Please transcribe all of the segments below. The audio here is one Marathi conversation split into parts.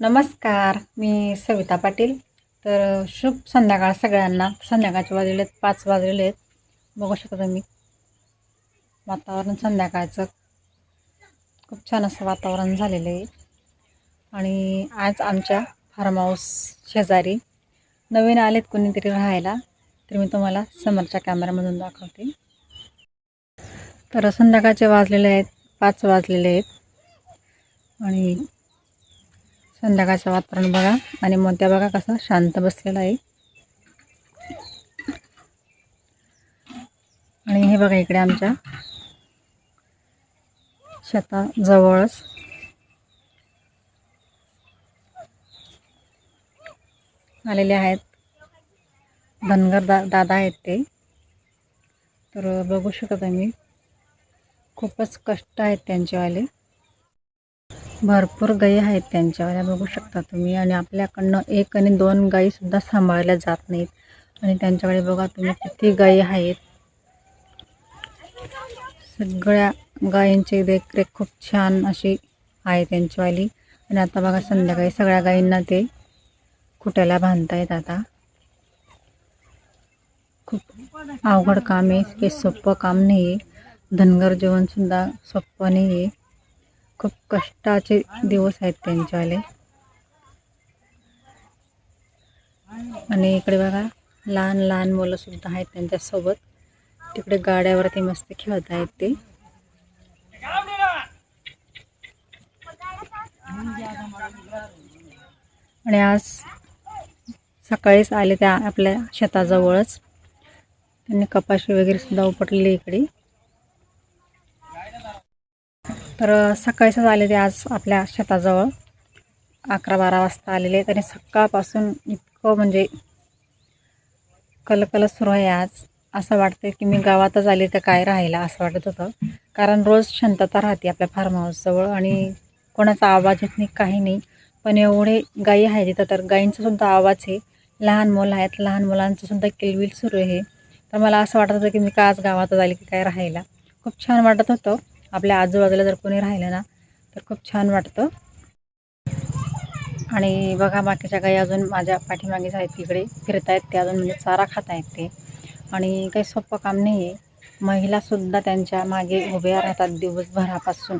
नमस्कार मी सविता पाटील. तर शुभ संध्याकाळ सगळ्यांना. संध्याकाळचे वाजलेले आहेत पाच वाजलेले आहेत. बघू शकता तुम्ही. वातावरण संध्याकाळचं. खूप छान असं वातावरण झालेलं आहे. आणि आज आमच्या फार्म हाऊस शेजारी नवीन आलेत कोणीतरी राहायला. तर मी तुम्हाला समोरच्या कॅमेऱ्यामधून दाखवते. तर संध्याकाळचे वाजलेले आहेत पाच वाजलेले आहेत. आणि संध्याकाळचं वातावरण बघा. आणि मोत्या बघा कसं शांत बसलेला आहे. आणि हे बघा इकडे आमच्या शेताजवळच. आलेले आहेत. धनगर दा दादा आहेत ते. तर बघू शकत मी खूपच कष्ट आहेत त्यांचेवाले. भरपूर गायी आहेत त्यांच्यावाल्या बघू शकता तुम्ही. आणि आपल्याकडनं एक आणि दोन गायीसुद्धा सांभाळल्या जात नाहीत. आणि त्यांच्याकडे बघा तुम्ही किती गायी आहेत. सगळ्या गायींची देखरेख खूप छान अशी आहे त्यांचीवाली. आणि आता बघा संध्याकाळी सगळ्या गायींना ते खुट्याला बांधतायत आता. खूप अवघड काम आहे. हे सोपं काम नाही आहे धनगर जीवनसुद्धा सोपं नाही आहे खूप कष्टाचे दिवस आहेत त्यांच्यावाले. आणि इकडे बघा लहान लहान मुलं सुद्धा आहेत त्यांच्यासोबत. तिकडे गाड्यावरती मस्त खेळत आहेत ते. आणि आज सकाळीच आले त्या आपल्या शेताजवळच. त्यांनी कपाशी वगैरे सुद्धा उपटलेली इकडे. तर सकाळीच आले ते आज आपल्या शेताजवळ. अकरा बारा वाजता आलेले आणि सकाळपासून इतकं म्हणजे कलकल सुरू आहे आज. असं वाटतं की मी गावातच आले तर काय राहिला असं वाटत होतं. कारण रोज शांतता राहते आपल्या फार्म हाऊसजवळ आणि कोणाचा आवाज येत नाही काही नाही. पण एवढे गायी आहे तिथं तर गायींचा सुद्धा आवाज आहे. लहान मुलं आहेत लहान मुलांचं सुद्धा किलबिल सुरू आहे. तर मला असं वाटत होतं की मी का आज गावातच आले की काय राहायला. खूप छान वाटत होतं. आपल्या आजूबाजूला जर कोणी राहिलं ना तर खूप छान वाटतं. आणि बघा बाकीच्या काही अजून माझ्या पाठीमागेच आहेत तिकडे फिरत आहेत ते अजून म्हणजे चारा खात आहेत ते. आणि काही सोपं काम नाही आहे महिलासुद्धा त्यांच्या मागे उभ्या राहतात दिवसभरापासून.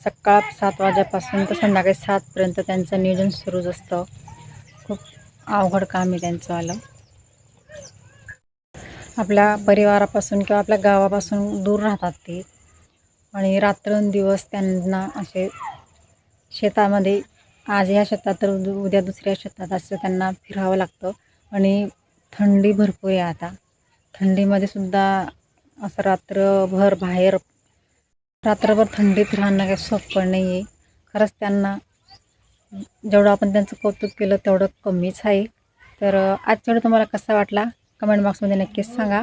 सकाळ सात वाजेपासून तर संध्याकाळी सातपर्यंत त्यांचं नियोजन सुरूच असतं. खूप अवघड काम आहे त्यांचं आलं. आपल्या परिवारापासून किंवा आपल्या गावापासून दूर राहतात ते. आणि रात्रंदिवस त्यांना असे शेतामध्ये आज ह्या शेतात तर उद्या दुसऱ्या शेतात असं त्यांना फिरावं लागतं. आणि थंडी भरपूर आहे आता. थंडीमध्ये सुद्धा असं रात्रभर बाहेर रात्रभर थंडीत राहणं काही सोपं नाही आहे खरंच त्यांना जेवढं आपण त्यांचं कौतुक केलं तेवढं कमीच आहे. तर आजच्या तुम्हाला कसा वाटला? कमेंट बॉक्समध्ये नक्कीच सांगा.